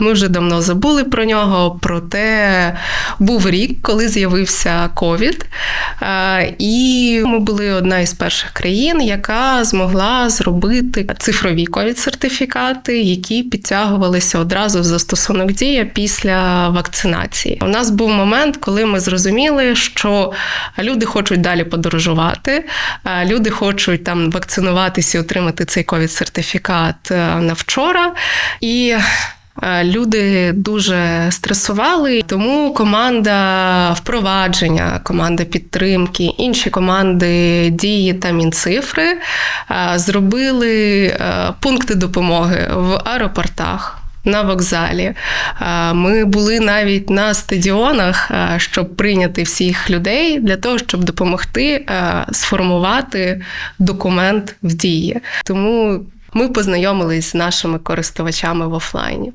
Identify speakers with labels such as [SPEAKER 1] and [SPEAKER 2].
[SPEAKER 1] Ми вже давно забули про нього, проте був рік, коли з'явився ковід, і ми були одна із перших країн, яка змогла зробити цифрові ковід-сертифікати, які підтягувалися одразу в застосунок дія після вакцинації. У нас був момент, коли ми зрозуміли, що люди хочуть далі подорожувати, люди хочуть там вакцинуватися і отримати цей ковід-сертифікат на вчора. І Люди дуже стресували, тому команда впровадження, команда підтримки, інші команди дії та мінцифри е, зробили е, пункти допомоги в аеропортах. На вокзалі Е, ми були навіть на стадіонах, е, щоб прийняти всіх людей для того, щоб допомогти е, сформувати документ в дії. Тому ми познайомились з нашими користувачами в офлайні.